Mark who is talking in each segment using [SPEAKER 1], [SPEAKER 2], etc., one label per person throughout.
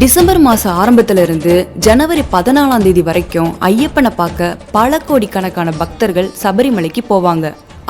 [SPEAKER 1] December மாச ஆரம்பத்துல இருந்து ஜனவரி பதினாலாம் தேதி வரைக்கும் ஐயப்பனை பார்க்க பல கோடிக்கணக்கான பக்தர்கள் சபரிமலைக்கு போவாங்க.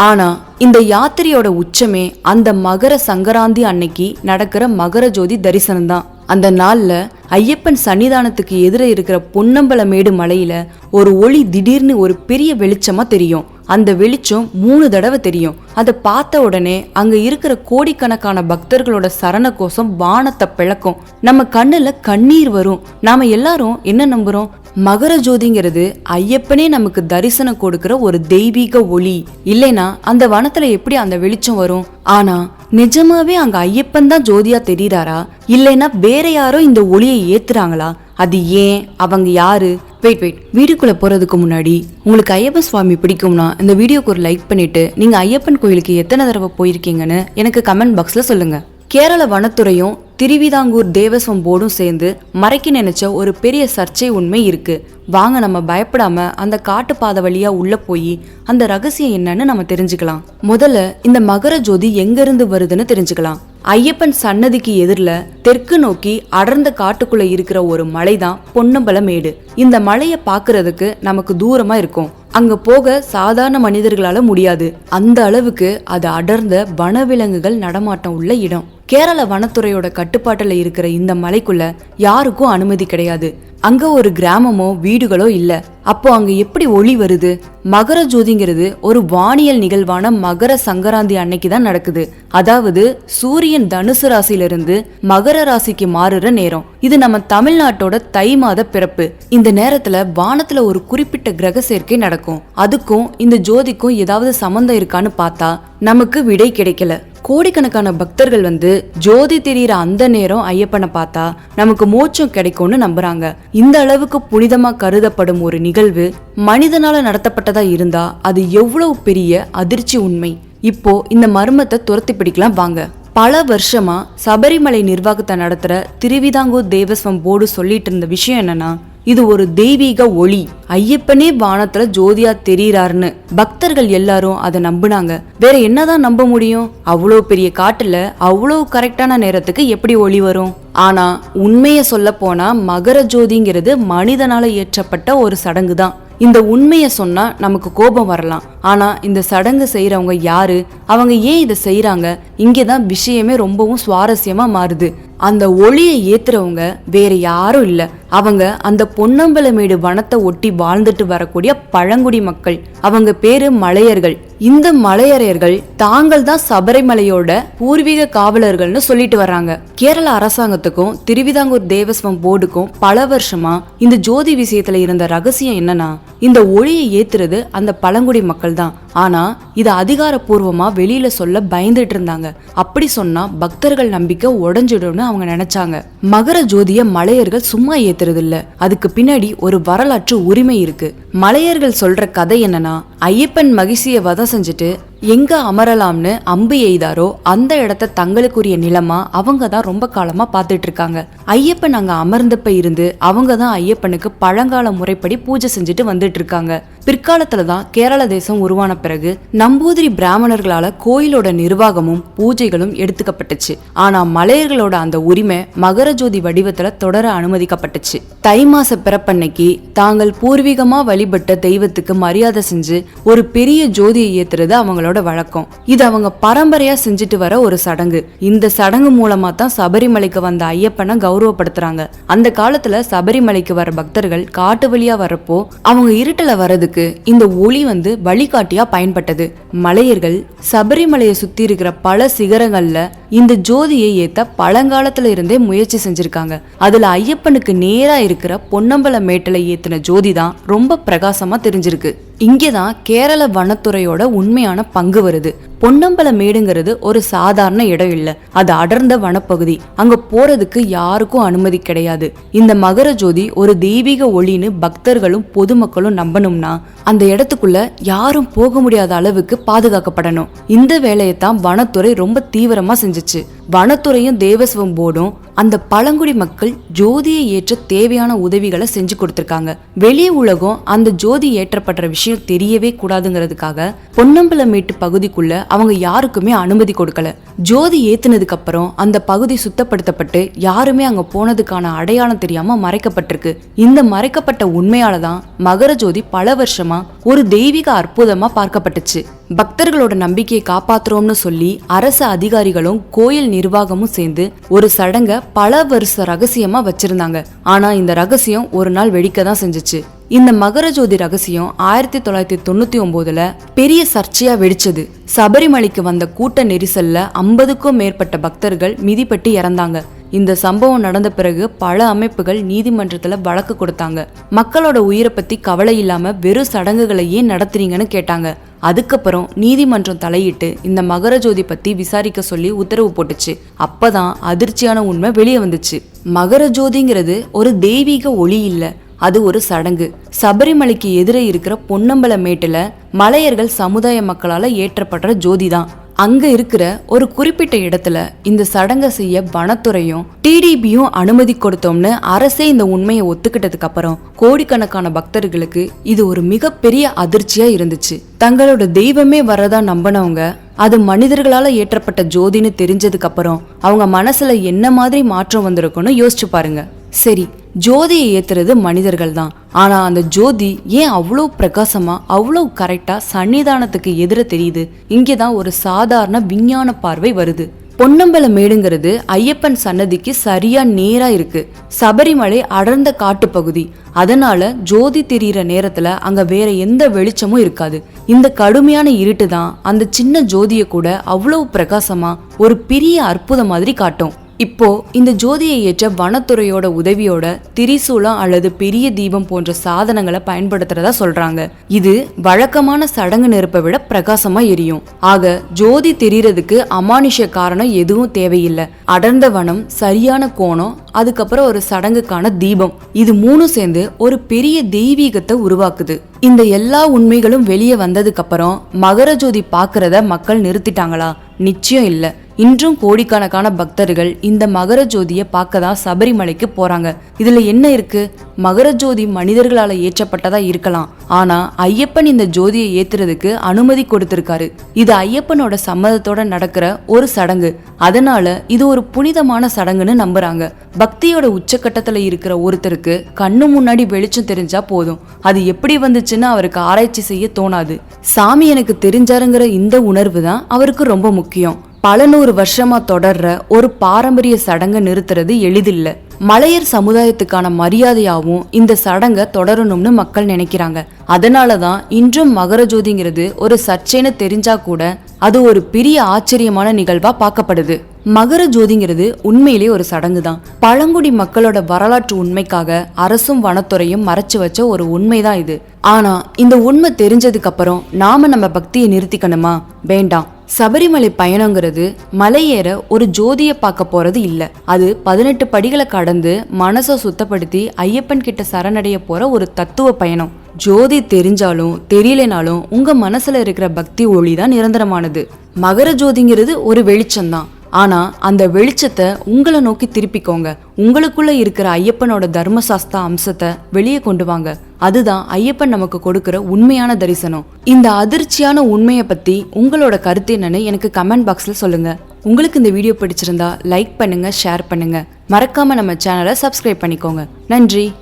[SPEAKER 1] ஆனா இந்த யாத்திரையோட உச்சமே அந்த மகர சங்கராந்தி அன்னைக்கு நடக்கிற மகர ஜோதி தரிசனம் தான். அந்த நாள்ல ஐயப்பன் சன்னிதானத்துக்கு எதிரே இருக்கிற பொன்னம்பலமேடு மலையில ஒரு ஒளி திடீர்னு ஒரு பெரிய வெளிச்சமா தெரியும். அந்த வெளிச்சம் மூணு தடவை தெரியும். அதை பார்த்த உடனே அங்க இருக்கிற கோடிக்கணக்கான பக்தர்களோட சரண கோஷம் வானத்தை பிளக்கும். நம்ம கண்ணுல கண்ணீர் வரும். நாம எல்லாரும் என்ன நம்புறோம்? மகர ஜோதிங்கிறது ஐயப்பனே நமக்கு தரிசனம் கொடுக்கிற ஒரு தெய்வீக ஒளி. இல்லைனா அந்த வனத்துல எப்படி அந்த வெளிச்சம் வரும்? ஆனா நிஜமாவே அங்க ஐயப்பன் தான் ஜோதியா தெரியுறாரா? இல்லைன்னா வேற யாரோ இந்த ஒளியை ஏத்துறாங்களா? அது ஏன்? அவங்க யாரு? வெயிட் வெயிட் வீடுக்குள்ளே போகிறதுக்கு முன்னாடி உங்களுக்கு ஐயப்பன் சுவாமி பிடிக்கும்னா இந்த வீடியோக்கு ஒரு லைக் பண்ணிட்டு நீங்கள் ஐயப்பன் கோயிலுக்கு எத்தனை தடவை போயிருக்கீங்கன்னு எனக்கு கமெண்ட் பாக்ஸில் சொல்லுங்கள் கேரள வனத்துறையும் திருவிதாங்கூர் தேவஸ்வம் போர்டும் சேர்ந்து மறைக்க நினைச்ச ஒரு பெரிய சர்ச்சை உண்மை இருக்கு. வாங்க நம்ம பயப்படாம அந்த காட்டு பாதை வழியா உள்ள போய் அந்த ரகசியம் என்னன்னு நம்ம தெரிஞ்சுக்கலாம். முதல்ல இந்த மகர ஜோதி எங்க இருந்து வருதுன்னு தெரிஞ்சுக்கலாம். ஐயப்பன் சன்னதிக்கு எதிரில் தெற்கு நோக்கி அடர்ந்த காட்டுக்குள்ள இருக்கிற ஒரு மலை தான் பொன்னம்பலமேடு இந்த மலையை பார்க்கறதுக்கு நமக்கு தூரமா இருக்கும். அங்க போக சாதாரண மனிதர்களால முடியாது. அந்த அளவுக்கு அது அடர்ந்த வனவிலங்குகள் நடமாட்டம் உள்ள இடம். கேரள வனத்துறையோட கட்டுப்பாட்டில் இருக்கிற இந்த மலைக்குள்ள யாருக்கும் அனுமதி கிடையாது. அங்க ஒரு கிராமமோ வீடுகளோ இல்ல. அப்போ அங்க எப்படி ஒளி வருது? மகர ஜோதிங்கிறது ஒரு வானியல் நிகழ்வான மகர சங்கராந்தி அன்னைக்கு தான் நடக்குது. அதாவது சூரியன் தனுசு ராசியிலிருந்து மகர ராசிக்கு மாறுற நேரம். இது நம்ம தமிழ்நாட்டோட தை மாத பிறப்பு. இந்த நேரத்துல வானத்துல ஒரு குறிப்பிட்ட கிரக சேர்க்கை நடக்கும். அதுக்கும் இந்த ஜோதிக்கும் ஏதாவது சம்மந்தம் இருக்கான்னு பார்த்தா நமக்கு விடை கிடைக்கல. கோடிக்கணக்கான பக்தர்கள் வந்து ஜோதி தெரியிற அந்த நேரம் ஐயப்பனை பார்த்தா நமக்கு மோட்சம் கிடைக்கும்னு நம்புறாங்க. இந்த அளவுக்கு புனிதமா கருதப்படும் ஒரு நிகழ்வு மனிதனால நடத்தப்பட்டதா இருந்தா அது எவ்வளவு பெரிய அதிர்ச்சி உண்மை. இப்போ இந்த மர்மத்தை துரத்தி பிடிக்கலாம் வாங்க. பல வருஷமா சபரிமலை நிர்வாகத்தை நடத்துற திருவிதாங்கூர் தேவஸ்வம் போர்டு சொல்லிட்டு இருந்த விஷயம் என்னன்னா இது ஒரு தெய்வீக ஒளி. ஐயப்பனே வானத்துல ஜோதியா தெரியறாருன்னு. பக்தர்கள் எல்லாரும் அதை நம்புனாங்க. வேற என்னதான் நம்ப முடியும்? அவ்வளோ பெரிய காட்டுல அவ்வளோ கரெக்டான நேரத்துக்கு எப்படி ஒளி வரும்? ஆனா உண்மையை சொல்ல போனா மகர ஜோதிங்கிறது மனிதனால இயற்றப்பட்ட ஒரு சடங்கு தான். இந்த உண்மையை சொன்னா நமக்கு கோபம் வரலாம். ஆனா இந்த சடங்கு செய்யறவங்க யாரு? அவங்க ஏன் இதை செய்யறாங்க இங்கதான் விஷயமே ரொம்பவும் சுவாரஸ்யமா மாறுது. அந்த ஒளியை ஏத்துறவங்க வேற யாரும் இல்ல. அவங்க அந்த பொன்னம்பலமேடு வனத்தை ஒட்டி வாழ்ந்துட்டு வரக்கூடிய பழங்குடி மக்கள். அவங்க பேரு மலையர்கள். இந்த மலையரையர்கள் தாங்கள் தான் சபரிமலையோட பூர்வீக காவலர்கள்னு சொல்லிட்டு வர்றாங்க. கேரள அரசாங்கத்துக்கும் திருவிதாங்கூர் தேவஸ்வம் போர்டுக்கும் பல வருஷமா இந்த ஜோதி விஷயத்துல இருந்த ரகசியம் என்னன்னா இந்த ஒளியை ஏத்துறது அந்த பழங்குடி மக்கள் தான். ஆனா இது அதிகாரப்பூர்வமா வெளியில சொல்ல பயந்துட்டு இருந்தாங்க. அப்படி சொன்னா பக்தர்கள் நம்பிக்கை உடஞ்சிடும்னு அவங்க நினைச்சாங்க. மகர ஜோதிய மலையர்கள் சும்மா ஏத்துறது இல்ல அதுக்கு பின்னாடி ஒரு வரலாற்று உரிமை இருக்கு. மலையர்கள் சொல்ற கதை என்னன்னா ஐயப்பன் மகிழ்ச்சியை வதம் செஞ்சுட்டு எங்க அமரலாம்னு அம்பு எய்தாரோ அந்த இடத்த தங்களுக்குரிய நிலமா அவங்க தான் ரொம்ப காலமா பார்த்துட்டு இருக்காங்க ஐயப்பன் அங்க அமர்ந்தப்ப இருந்து அவங்க தான் ஐயப்பனுக்கு பழங்கால முறைப்படி பூஜை செஞ்சுட்டு வந்துட்டு இருக்காங்க பிற்காலத்துல தான் கேரள தேசம் உருவான பிறகு நம்பூதிரி பிராமணர்களால கோயிலோட நிர்வாகமும் பூஜைகளும் எடுத்துக்கப்பட்டுச்சு. ஆனா மலையர்களோட அந்த உரிமை மகர ஜோதி வடிவத்துல தொடர அனுமதிக்கப்பட்டுச்சு. தை மாச பிறப்பன்னைக்கு தாங்கள் பூர்வீகமா வழிபட்ட தெய்வத்துக்கு மரியாதை செஞ்சு ஒரு பெரிய ஜோதியை ஏத்துறது அவங்களோட வழக்கம். இது அவங்க பரம்பரையா செஞ்சுட்டு வர ஒரு சடங்கு. இந்த சடங்கு மூலமா தான் சபரிமலைக்கு வந்த ஐயப்பனை கௌரவப்படுத்துறாங்க. அந்த காலத்துல சபரிமலைக்கு வர பக்தர்கள் காட்டு வழியா வரப்போ அவங்க இருட்டுல வர்றதுக்கு இந்த ஒளி வந்து வழிகாட்டியா பயன்பட்டது. மலையர்கள் சபரிமலையை சுத்தி இருக்கிற பல சிகரங்கள்ல இந்த ஜோதியை ஏத்த பழங்காலத்துல இருந்தே முயற்சி செஞ்சிருக்காங்க. அதுல ஐயப்பனுக்கு நேரா இருக்கிற பொன்னம்பல மேட்டலை ஏத்தின ஜோதி தான் ரொம்ப பிரகாசமா தெரிஞ்சிருக்கு. இங்கே தான் கேரள வனத்துறையோட உண்மையான பங்கு வருது. பொன்னம்பல மேடுங்கிறது ஒரு சாதாரண இடம் இல்ல. அது அடர்ந்த வனப்பகுதி. அங்க போறதுக்கு யாருக்கும் அனுமதி கிடையாது. இந்த மகர ஜோதி ஒரு தெய்வீக ஒளின்னு பக்தர்களும் பொதுமக்களும் நம்பணும்னா அந்த இடத்துக்குள்ள யாரும் போக முடியாத அளவுக்கு பாதுகாக்கப்படணும். இந்த வேலையை தான் வனத்துறை ரொம்ப தீவிரமா செஞ்சுச்சு. வனத்துறையும் தேவஸ்வம் போர்டும் அந்த பழங்குடி மக்கள் ஜோதியை ஏற்ற தேவையான உதவிகளை செஞ்சு கொடுத்துருக்காங்க. வெளி உலகம் அந்த ஜோதி ஏற்றப்படுற விஷயம் தெரியவே கூடாதுங்கிறதுக்காக பொன்னம்பலமேட்டு பகுதிக்குள்ள அவங்க யாருக்குமே அனுமதி கொடுக்கல. ஜோதி ஏத்துனதுக்கு அப்புறம் அந்த பகுதி சுத்தப்படுத்தப்பட்டு யாருமே அங்க போனதுக்கான அடையாளம் தெரியாம மறைக்கப்பட்டிருக்கு. இந்த மறைக்கப்பட்ட உண்மையால தான் மகர ஜோதி பல வருஷமா ஒரு தெய்வீக அற்புதமா பார்க்கப்பட்டுச்சு. பக்தர்களோட நம்பிக்கையை காப்பாத்துறோம்னு சொல்லி அரசு அதிகாரிகளும் கோயில் நிர்வாகமும் சேர்ந்து ஒரு சடங்க பல வருஷ ரகசியமா வச்சிருந்தாங்க. ஆனா இந்த ரகசியம் ஒரு நாள் வெடிக்க தான் செஞ்சுச்சு. இந்த மகர ஜோதி ரகசியம் ஆயிரத்தி தொள்ளாயிரத்தி தொண்ணூத்தி ஒன்பதுல பெரிய சர்ச்சையா வெடிச்சது. சபரிமலைக்கு வந்த கூட்ட நெரிசல்ல ஐம்பதுக்கும் மேற்பட்ட பக்தர்கள் மிதிப்பட்டு இறந்தாங்க. இந்த சம்பவம் நடந்த பிறகு பல அமைப்புகள் நீதிமன்றத்துல வழக்கு கொடுத்தாங்க. மக்களோட உயிரை பத்தி கவலை இல்லாம வெறும் சடங்குகளை ஏன் நடத்துறீங்கன்னு கேட்டாங்க. அதுக்கப்புறம் நீதிமன்றம் தலையிட்டு இந்த மகர ஜோதி பத்தி விசாரிக்க சொல்லி உத்தரவு போட்டுச்சு. அப்பதான் அதிர்ச்சியான உண்மை வெளியே வந்துச்சு. மகர ஜோதிங்கிறது ஒரு தெய்வீக ஒளி இல்லை. அது ஒரு சடங்கு. சபரிமலைக்கு எதிரே இருக்கிற பொன்னம்பலமேட்டுல மலையர்கள் சமுதாய மக்களால ஏற்றப்படுற ஜோதி தான் அங்க இருக்கிற ஒரு குறிப்பிட்ட இடத்துல இந்த சடங்கை செய்ய வனத்துறையும் டிடிபியும் அனுமதி கொடுத்தோம்னு அரசே இந்த உண்மையை ஒத்துக்கிட்டதுக்கு அப்புறம் கோடிக்கணக்கான பக்தர்களுக்கு இது ஒரு மிகப்பெரிய அதிர்ச்சியா இருந்துச்சு. தங்களோட தெய்வமே வரதா நம்பினவங்க அது மனிதர்களால ஏற்றப்பட்ட ஜோதின்னு தெரிஞ்சதுக்கு அப்புறம் அவங்க மனசுல என்ன மாதிரி மாற்றம் வந்திருக்கும்னு யோசிச்சு பாருங்க. சரி ஜோதியை ஏத்துறது மனிதர்கள் தான் ஆனா அந்த ஜோதி ஏன் அவ்வளோ பிரகாசமா அவ்வளோ கரெக்டா சன்னிதானத்துக்கு எதிர தெரியுது? இங்கேதான் ஒரு சாதாரண விஞ்ஞான பார்வை வருது. பொன்னம்பல மேடுங்கிறது ஐயப்பன் சன்னதிக்கு சரியா நேரா இருக்கு. சபரிமலை அடர்ந்த காட்டுப்பகுதி அதனால ஜோதி தெரியிற நேரத்துல அங்க வேற எந்த வெளிச்சமும் இருக்காது. இந்த கடுமையான இருட்டு தான் அந்த சின்ன ஜோதியை கூட அவ்வளவு பிரகாசமா ஒரு பெரிய அற்புதம் மாதிரி காட்டும். இப்போ இந்த ஜோதியை ஏற்ற வனத்துறையோட உதவியோட திரிசூலம் அல்லது பெரிய தீபம் போன்ற சாதனங்களை பயன்படுத்துறதா சொல்றாங்க. இது வழக்கமான சடங்கு நெருப்பை விட பிரகாசமா எரியும். ஆக ஜோதி தெரியறதுக்கு அமானுஷ காரணம் எதுவும் தேவையில்லை. அடர்ந்த வனம் சரியான கோணம் அதுக்கப்புறம் ஒரு சடங்குக்கான தீபம். இது மூணும் சேர்ந்து ஒரு பெரிய தெய்வீகத்தை உருவாக்குது. இந்த எல்லா உண்மைகளும் வெளியே வந்ததுக்கு அப்புறம் மகர ஜோதி பாக்குறத மக்கள் நிறுத்திட்டாங்களா? நிச்சயம் இல்லை. இன்றும் கோடிக்கணக்கான பக்தர்கள் இந்த மகர ஜோதியை பார்க்க தான் சபரிமலைக்கு போறாங்க. இதுல என்ன இருக்கு? மகர ஜோதி மனிதர்களால ஏற்றப்பட்டதா இருக்கலாம். ஆனா ஐயப்பன் இந்த ஜோதியை ஏத்துறதுக்கு அனுமதி கொடுத்திருக்காரு. இது ஐயப்பனோட சம்மதத்தோட நடக்கிற ஒரு சடங்கு. அதனால இது ஒரு புனிதமான சடங்குன்னு நம்புறாங்க. பக்தியோட உச்சக்கட்டத்துல இருக்கிற ஒருத்தருக்கு கண்ணு முன்னாடி வெளிச்சம் தெரிஞ்சா போதும். அது எப்படி வந்துச்சுன்னு அவருக்கு ஆராய்ச்சி செய்ய தோணாது. சாமி எனக்கு தெரிஞ்சாருங்கிற இந்த உணர்வு தான் அவருக்கு ரொம்ப முக்கியம். பல நூறு வருஷமா தொடர்ற ஒரு பாரம்பரிய சடங்கை நிறுத்துறது எளிதில்ல. மலையர் சமுதாயத்துக்கான மரியாதையாகவும் இந்த சடங்கை தொடரணும்னு மக்கள் நினைக்கிறாங்க. அதனால தான் இன்றும் மகர ஜோதிங்கிறது ஒரு சர்ச்சைன்னு தெரிஞ்சா கூட அது ஒரு பெரிய ஆச்சரியமான நிகழ்வா பார்க்கப்படுது. மகர ஜோதிங்கிறது உண்மையிலே ஒரு சடங்கு தான் பழங்குடி மக்களோட வரலாற்று உண்மைக்காக அரசும் வனத்துறையும் மறைச்சு வச்ச ஒரு உண்மைதான் இது. ஆனா இந்த உண்மை தெரிஞ்சதுக்கு அப்புறம் நாம நம்ம பக்தியை நிறுத்திக்கணுமா? வேண்டாம். சபரிமலை பயணங்கிறது மலையேற ஒரு ஜோதியை பார்க்க போறது இல்ல. அது பதினெட்டு படிகளை கடந்து மனசை சுத்தப்படுத்தி ஐயப்பன் கிட்ட சரணடைய போற ஒரு தத்துவ பயணம். ஜோதி தெரிஞ்சாலும் தெரியலனாலும் உங்க மனசுல இருக்கிற பக்தி ஒளி தான் நிரந்தரமானது. மகர ஜோதிங்கிறது ஒரு வெளிச்சம்தான். ஆனா அந்த வெளிச்சத்தை உங்களை நோக்கி திருப்பிக்கோங்க. உங்களுக்குள்ள இருக்கிற ஐயப்பனோட தர்மசாஸ்தா அம்சத்தை வெளியே கொண்டு வாங்க. அதுதான் ஐயப்பன் நமக்கு கொடுக்கிற உண்மையான தரிசனம். இந்த அதிர்ச்சியான உண்மையை பத்தி உங்களோட கருத்து என்னன்னு எனக்கு கமெண்ட் பாக்ஸ்ல சொல்லுங்க. உங்களுக்கு இந்த வீடியோ பிடிச்சிருந்தா லைக் பண்ணுங்க ஷேர் பண்ணுங்க. மறக்காம நம்ம சேனலை சப்ஸ்கிரைப் பண்ணிக்கோங்க. நன்றி.